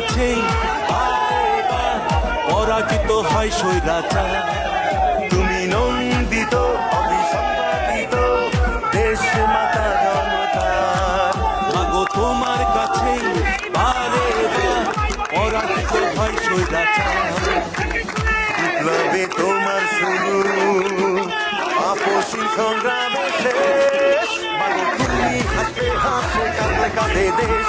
কাছেই পরাজিত হয় স্বৈরাচার। তুমি নন্দিত অবিসম্পাদিত দেশ মাতা মাগো তোমার কাছেই বারে পরাজিত হয় স্বৈরাচার। বিপ্লবে তোমার শুরু। আপসী সংগ্রামে শেষ। তুমি হাসে হাসে কাঁদে কাঁদে দেশ।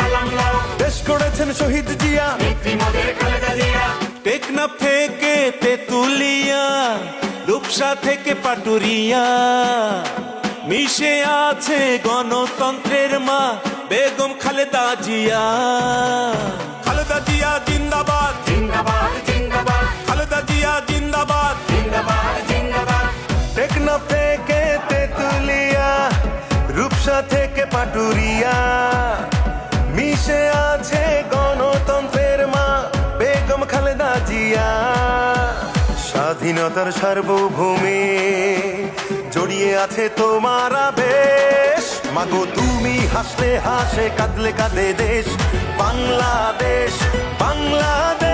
গড়েছেন শহীদ জিয়া। টেকনাফ থেকে তেতুলিয়া, রূপসা থেকে পাটুরিয়া। মিশে আছে গণতন্ত্রের মা বেগম খালেদা জিয়া। খালেদা জিয়া জিন্দাবাদ। খালেদা জিয়া জিন্দাবাদ। টেকনাফ থেকে তেতুলিয়া, রূপসা থেকে পাটুরিয়া। স্বাধীনতার সার্বভূমি জড়িয়ে আছে তোমার আবেশ। মাগো, তুমি হাসলে হাসে, কাঁদলে কাঁদে দেশ। বাংলাদেশ বাংলাদেশ।